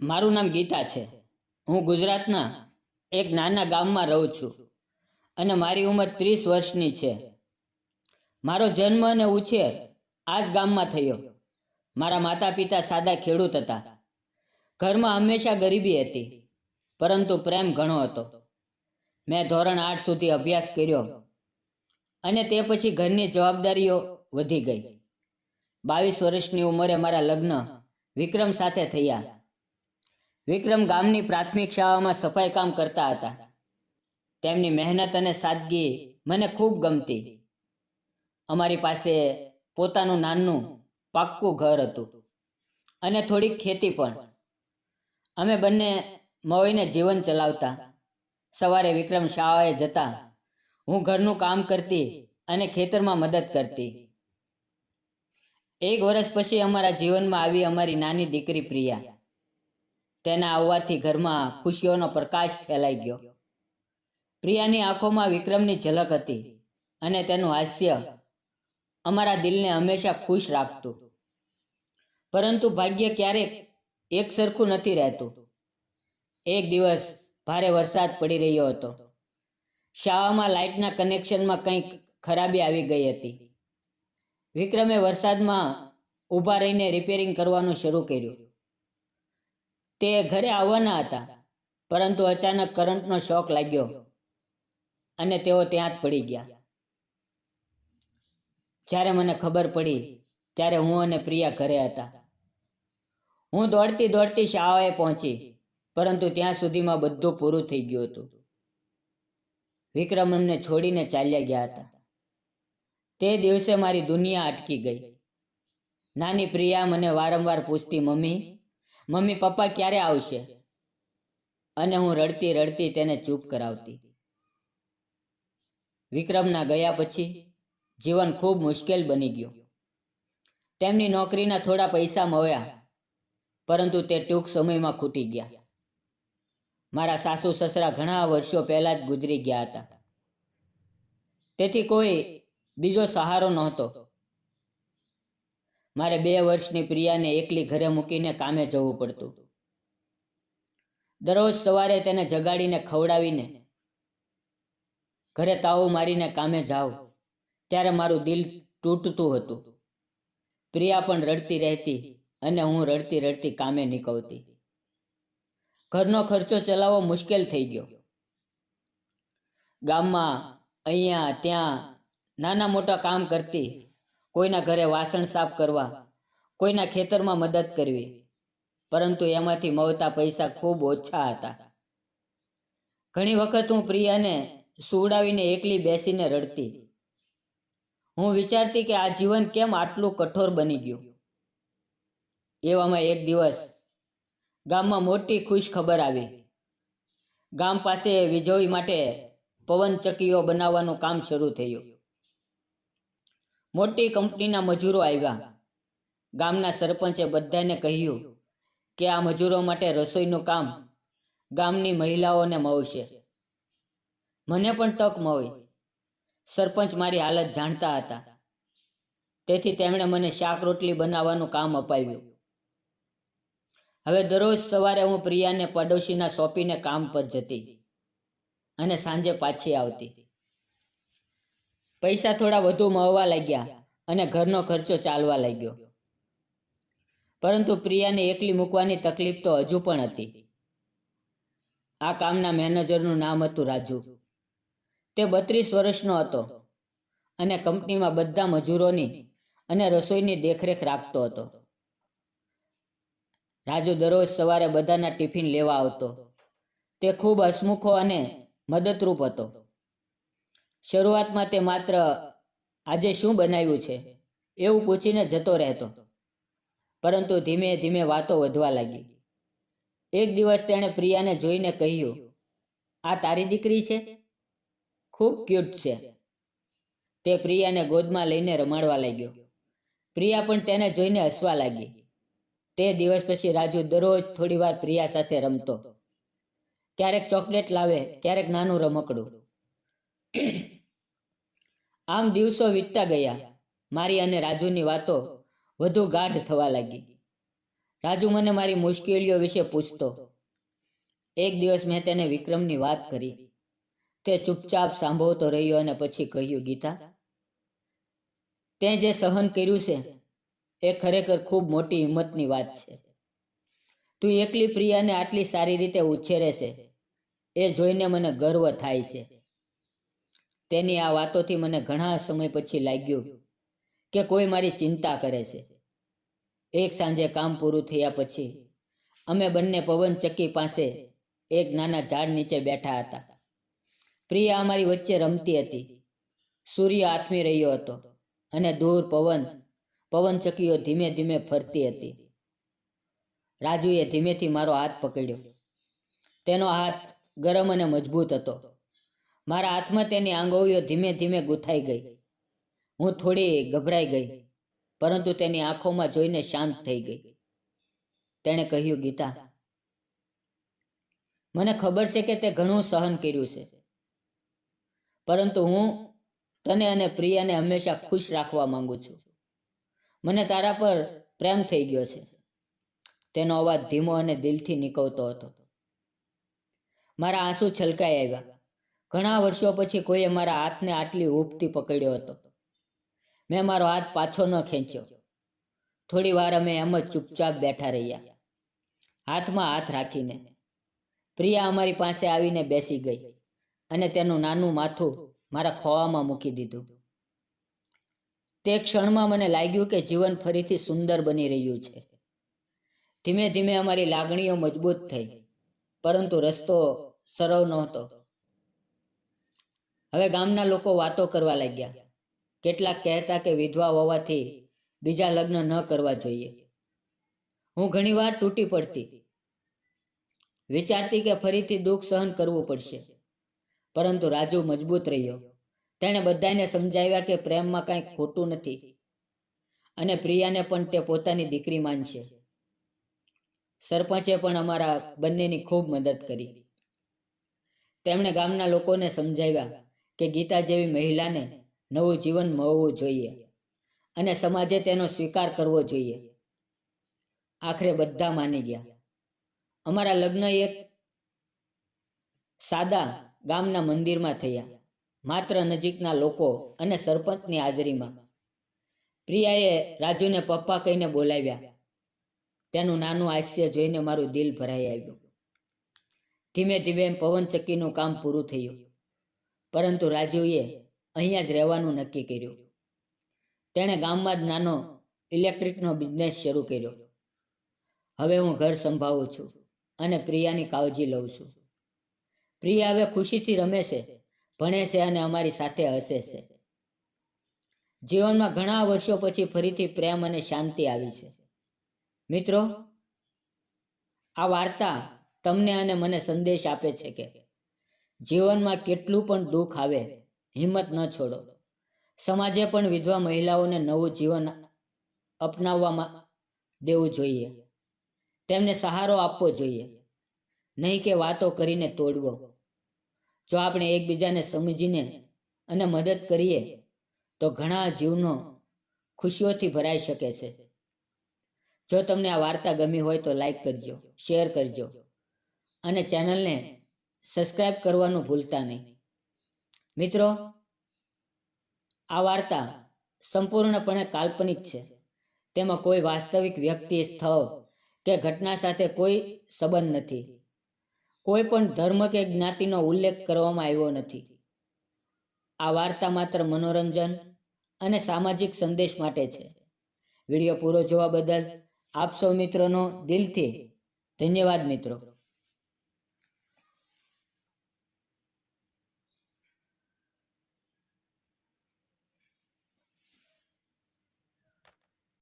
મારું નામ ગીતા છે. હું ગુજરાતના એક નાના ગામમાં રહું છું અને મારી ઉંમર ત્રીસ વર્ષની છે. મારો જન્મ અને ઉછેર આ જ ગામમાં થયો. મારા માતા પિતા સાદા ખેડૂત હતા. ઘરમાં હંમેશા ગરીબી હતી, પરંતુ પ્રેમ ઘણો હતો. મેં ધોરણ આઠ સુધી અભ્યાસ કર્યો અને તે પછી ઘરની જવાબદારીઓ વધી ગઈ. બાવીસ વર્ષની ઉંમરે મારા લગ્ન વિક્રમ સાથે થયા. વિક્રમ ગામની પ્રાથમિક શાળામાં સફાઈ કામ કરતા હતા. તેમની મહેનત અને સાદગી મને ખૂબ ગમતી. અમારી પાસે પોતાનું નાનું પાક્કું ઘર હતું અને થોડીક ખેતી પણ. અમે બંને મળીને જીવન ચલાવતા. સવારે વિક્રમ શાળાએ જતા હું ઘરનું કામ કરતી અને ખેતરમાં મદદ કરતી. એક વર્ષ પછી અમારા જીવનમાં આવી અમારી નાની દીકરી પ્રિયા. તેના આવવાથી ઘરમાં ખુશીઓનો પ્રકાશ ફેલાઈ ગયો. પ્રિયાની આંખોમાં વિક્રમની ઝલક હતી અને તેનું હાસ્ય અમારા દિલને હંમેશા ખુશ રાખતું. પરંતુ ભાગ્ય ક્યારેક એક સરખું નથી રહેતું. એક દિવસ ભારે વરસાદ પડી રહ્યો હતો. શાળામાં લાઇટના કનેક્શનમાં કંઈક ખરાબી આવી ગઈ હતી. વિક્રમે વરસાદમાં ઊભા રહીને રિપેરિંગ કરવાનું શરૂ કર્યું. તે ઘરે આવવાના હતા, પરંતુ અચાનક કરંટનો શોક લાગ્યો અને તેઓ ત્યાં જ પડી ગયા. જ્યારે મને ખબર પડી, ત્યારે હું અને પ્રિયા ઘરે હતા. હું દોડતી દોડતી શાળાએ પહોંચી, પરંતુ ત્યાં સુધીમાં બધું પૂરું થઈ ગયું હતું. વિક્રમ અમને છોડીને ચાલ્યા ગયા હતા. તે દિવસે મારી દુનિયા અટકી ગઈ. નાની પ્રિયા મને વારંવાર પૂછતી, મમ્મી મમ્મી પપ્પા ક્યારે આવશે? અને હું રડતી રડતી તેને ચૂપ કરાવતી. વિક્રમના ગયા પછી જીવન ખૂબ મુશ્કેલ બની ગયું. તેમની નોકરીના થોડા પૈસા મળ્યા, પરંતુ તે ટૂંક સમયમાં ખૂટી ગયા. મારા સાસુ સસરા ઘણા વર્ષો પહેલા જ ગુજરી ગયા હતા. તેથી કોઈ બીજો સહારો નહોતો. મારે બે વર્ષની પ્રિયાને એકલી ઘરે મૂકીને કામે જવું પડતું. દરરોજ સવારે તેને જગાડીને ખવડાવીને ઘરે તાવું મારીને કામે જાઉં, ત્યારે મારું દિલ તૂટતું હતું. પ્રિયા પણ રડતી રહેતી અને હું રડતી રડતી કામે નીકળતી. ઘરનો ખર્ચો ચલાવવો મુશ્કેલ થઈ ગયો. ગામમાં અહીંયા ત્યાં નાના મોટા કામ કરતી કોઈના ઘરે વાસણ સાફ કરવા, કોઈના ખેતરમાં મદદ કરવી, પરંતુ એમાંથી મળતા પૈસા ખૂબ ઓછા હતા. ઘણી વખત હું પ્રિયાને સુવડાવીને એકલી બેસીને રડતી. હું વિચારતી કે આ જીવન કેમ આટલું કઠોર બની ગયું? એવામાં એક દિવસ ગામમાં મોટી ખુશ ખબર આવી. ગામ પાસે વીજળી માટે પવનચક્કીઓ બનાવવાનું કામ શરૂ થયું. મોટી કંપનીના મજૂરો આવ્યા. ગામના સરપંચે બધાને કહ્યું કે આ મજૂરો માટે રસોઈનું કામ ગામની મહિલાઓને મળશે. મને પણ તક મળી. સરપંચ મારી હાલત જાણતા હતા. તેથી તેમણે મને શાક રોટલી બનાવવાનું કામ અપાવ્યું. હવે દરરોજ સવારે હું પ્રિયાને પડોશીના સોંપીને કામ પર જતી અને સાંજે પાછી આવતી. પૈસા થોડા વધુ મળવા લાગ્યા અને ઘરનો ખર્ચો ચાલવા લાગ્યો. પરંતુ પ્રિયાને એકલી મૂકવાની તકલીફ તો હજુ પણ હતી. આ કામના મેનેજરનું નામ હતું રાજુ. તે બત્રીસ વર્ષનો હતો અને કંપનીમાં બધા મજૂરોની અને રસોઈની દેખરેખ રાખતો હતો. રાજુ દરરોજ સવારે બધાના ટિફિન લેવા આવતો. તે ખૂબ હસમુખો અને મદદરૂપ હતો. શરૂઆતમાં તે માત્ર, આજે શું બનાવ્યું છે? એવું પૂછીને જતો રહેતો. પરંતુ ધીમે ધીમે વાતો વધવા લાગી. એક દિવસ તેણે પ્રિયાને જોઈને કહ્યું, આ તારી દીકરી છે? ખૂબ ક્યુટ છે. તે પ્રિયાને ગોદમાં લઈને રમાડવા લાગ્યો. પ્રિયા પણ તેને જોઈને હસવા લાગી. તે દિવસ પછી રાજુ દરરોજ થોડી વાર પ્રિયા સાથે રમતો. ક્યારેક ચોકલેટ લાવે, ક્યારેક નાનું રમકડું. આમ દિવસો વીતતા ગયા. મારી અને રાજુની વાતો વધુ ગાઢ થવા લાગી. રાજુ મને મારી મુશ્કેલીઓ વિશે પૂછતો. એક દિવસ મેં તેને વિક્રમની વાત કરી. તે ચૂપચાપ સાંભળતો રહ્યો અને પછી કહ્યું, ગીતા, તે જે સહન કર્યું છે, એ ખરેખર ખૂબ મોટી હિંમતની વાત છે. તું એકલી પ્રિયાને આટલી સારી રીતે ઉછેરે છે. એ જોઈને મને ગર્વ થાય છે. તેની આ વાતોથી મને ઘણા સમય પછી લાગ્યું કે કોઈ મારી ચિંતા કરે છે. એક સાંજે કામ પૂરું થયા પછી અમે બંને પવન ચક્કી પાસે એક નાના ઝાડ નીચે બેઠા હતા. પ્રિયા અમારી વચ્ચે રમતી હતી. સૂર્ય આથમી રહ્યો હતો અને દૂર પવન પવન ચક્કીઓ ધીમે ધીમે ફરતી હતી. રાજુએ ધીમેથી મારો હાથ પકડ્યો. તેનો હાથ ગરમ અને મજબૂત હતો. મારા હાથમાં તેની આંગળીઓ ધીમે ધીમે ગૂંથાઈ ગઈ. હું થોડી ગભરાઈ ગઈ, પરંતુ તેની આંખોમાં જોઈને શાંત થઈ ગઈ. તેણે કહ્યું, ગીતા, મને ખબર છે કે તે ઘણું સહન કર્યું છે, પરંતુ હું તને અને પ્રિયાને હંમેશા ખુશ રાખવા માંગુ છું. મને તારા પર પ્રેમ થઈ ગયો છે. તેનો અવાજ ધીમો અને દિલથી નીકળતો હતો. મારા આંસુ છલકાઈ આવ્યા. ઘણા વર્ષો પછી કોઈએ મારા હાથને આટલી હૂંફથી પકડ્યો હતો. મેં મારો હાથ પાછો ન ખેંચ્યો. થોડી વાર અમે એમ જ ચૂપચાપ બેઠા રહ્યા. હાથમાં હાથ રાખીને. પ્રિયા અમારી પાસે આવીને બેસી ગઈ અને તેનું નાનું માથું મારા ખોવામાં મૂકી દીધું. તે ક્ષણમાં મને લાગ્યું કે જીવન ફરીથી સુંદર બની રહ્યું છે. ધીમે ધીમે અમારી લાગણીઓ મજબૂત થઈ, પરંતુ રસ્તો સરળ નહોતો. હવે ગામના લોકો વાતો કરવા લાગ્યા. કેટલાક કહેતા કે વિધવા હોવાથી બીજા લગ્ન ન કરવા જોઈએ. હું ઘણીવાર તૂટી પડતી. વિચારતી કે ફરીથી દુઃખ સહન કરવું પડશે. પરંતુ રાજુ મજબૂત રહ્યો. તેણે બધાને સમજાવ્યા કે પ્રેમમાં કાંઈ ખોટું નથી. અને પ્રિયાને પણ તે પોતાની દીકરી માનશે. સરપંચે પણ અમારા બંનેની ખૂબ મદદ કરી. તેમણે ગામના લોકોને સમજાવ્યા. કે ગીતા જેવી મહિલાને નવું જીવન મળવું જોઈએ અને સમાજે તેનો સ્વીકાર કરવો જોઈએ. આખરે બધા માની ગયા. અમારા લગ્ન એક સાદા ગામના મંદિરમાં થયા. માત્ર નજીકના લોકો અને સરપંચની હાજરીમાં. પ્રિયાએ રાજુને પપ્પા કહીને બોલાવ્યા. તેનું નાનું હાસ્ય જોઈને મારું દિલ ભરાઈ આવ્યું. ધીમે ધીમે પવનચક્કીનું કામ પૂરું થયું. પરંતુ રાજુએ અહીંયા જ રહેવાનું નક્કી કર્યું. તેણે ગામમાં જ નાનો ઇલેક્ટ્રિકનો બિઝનેસ શરૂ કર્યો. હવે હું ઘર સંભાળું છું અને પ્રિયાની કાળજી લઉં છું. પ્રિયા હવે ખુશીથી રમે છે, ભણે છે અને અમારી સાથે હસે છે. જીવનમાં ઘણા વર્ષો પછી ફરીથી પ્રેમ અને શાંતિ આવી છે. મિત્રો, આ વાર્તા તમને અને મને સંદેશ આપે છે કે જીવનમાં કેટલું પણ દુઃખ આવે, હિંમત ન છોડો. સમાજે પણ વિધવા મહિલાઓને નવું જીવન અપનાવવામાં દેવું જોઈએ. તેમને સહારો આપવો જોઈએ, નહીં કે વાતો કરીને તોડવો. જો આપણે એકબીજાને સમજીને અને મદદ કરીએ, તો ઘણા જીવનો ખુશીઓથી ભરાઈ શકે છે. જો તમને આ વાર્તા ગમી હોય તો લાઈક કરજો, શેર કરજો અને ચેનલને સબસ્ક્રાઈબ કરવાનું ભૂલતા નહીં. મિત્રો, આ વાર્તા સંપૂર્ણપણે કાલ્પનિક છે. તેમાં કોઈ વાસ્તવિક વ્યક્તિ, સ્થળ કે ઘટના સાથે કોઈ સંબંધ નથી. કોઈ પણ ધર્મ કે જ્ઞાતિનો ઉલ્લેખ કરવામાં આવ્યો નથી. આ વાર્તા માત્ર મનોરંજન અને સામાજિક સંદેશ માટે છે. વીડિયો પૂરો જોવા બદલ આપ સૌ મિત્રોનો દિલથી ધન્યવાદ મિત્રો.